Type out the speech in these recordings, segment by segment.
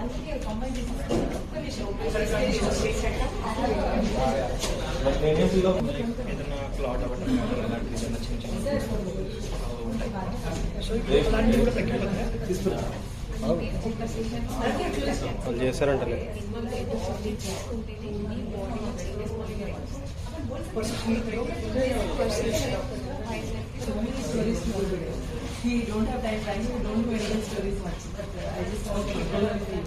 అందుకే కంబైన్ చేసి ఒక్క నిమిషం, ఒక్క ఏదైనా క్లాట్ అవ్వడం అలాంటివి ఏదైనా చిన్న చిన్న వాళ్ళు చేస్తారంటలే He don't have time, time, he don't know Indian stories much, but uh, I just want to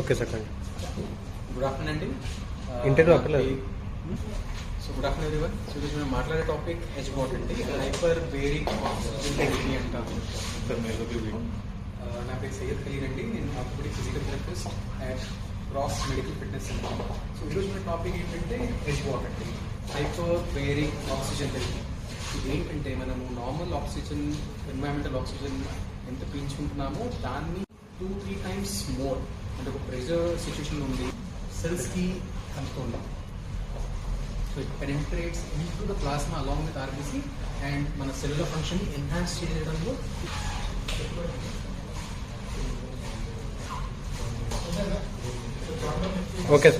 okay second good afternoon అండి ఇంటర్వ్యూ అక్కర్లేదు. So good afternoon everyone so ఈరోజు మేము మాట్లాడే టాపిక్ హెచ్ బాట్ అండి హైపర్ బేరిక్ ఆక్సిజన్ అంటాము Uh, నా పేరు సయ్యద్ ఖలీల్ అండి నేను అప్పుడు physical therapist and cross medical fitness centre so ఈరోజు మన టాపిక్ ఏంటంటే హెచ్ బాట్ అండి హైపర్ బేరిక్ ఆక్సిజన్ థెరపీ ఇది ఏంటంటే మనము నార్మల్ ఆక్సిజన్ ఎన్వైరన్మెంటల్ ఆక్సిజన్ ఎంత పీల్చుకుంటున్నామో దాన్ని టూ త్రీ టైమ్స్ మోర్ అంటే ఒక ప్రెషర్ సిచ్యువేషన్ ఉంది సెల్స్కి కలుపుతుంది so it penetrates into the plasma along with RBC and మన సెల్యులర్ ఫంక్షన్ ఎన్హాన్స్ చేయడంలో okay.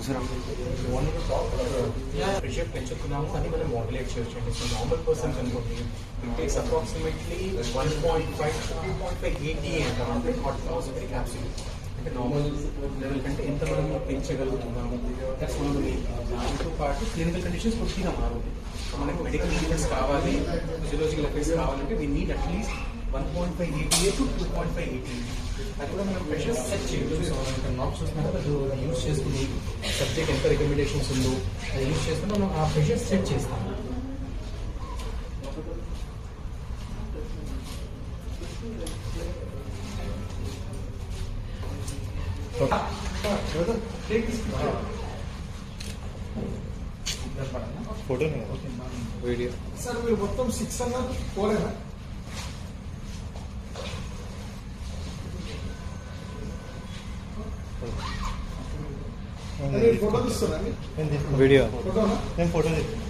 Sir pressure పెంచుతున్నాము అని మనం మాడ్యులేట్ చేయొచ్చు సో నార్మల్ పర్సన్స్ అనుకోండి takes approximately one point five two point five ATA అంటారు అంటే హాట్ థౌసండ్ క్యాప్సిల్ అంటే నార్మల్ లెవెల్ కంటే ఎంత మనం పెంచగలుగుతున్నాము? దట్స్ వన్ దాంతో పాటు క్లినికల్ కండిషన్స్ పూర్తిగా మారుతుంది మనకు మెడికల్ ఎఫెక్ట్స్ కావాలి ఫిజియోలజికల్ ఎఫెక్ట్స్ కావాలంటే we need at least one point five ATA to two point five ATA అది కూడా మనం ప్రెషర్ సెట్ చేయొచ్చు. సో ఇక్కడ నాట్ చూసినట్టు అది యూజ్ చేసుకుని సబ్జెక్ట్ ఎంత రికమెండేషన్స్ ఉందో అది యూజ్ చేసుకుని మనం ఆ ప్రెషర్ సెట్ చేస్తాం ఫోటో వీడియో. సార్ మీరు మొత్తం సిక్స్ అన్న ఫోరేనా ఫోటో వీడియో. ఫోటోనా? నేను ఫోటో తీసుకున్నాను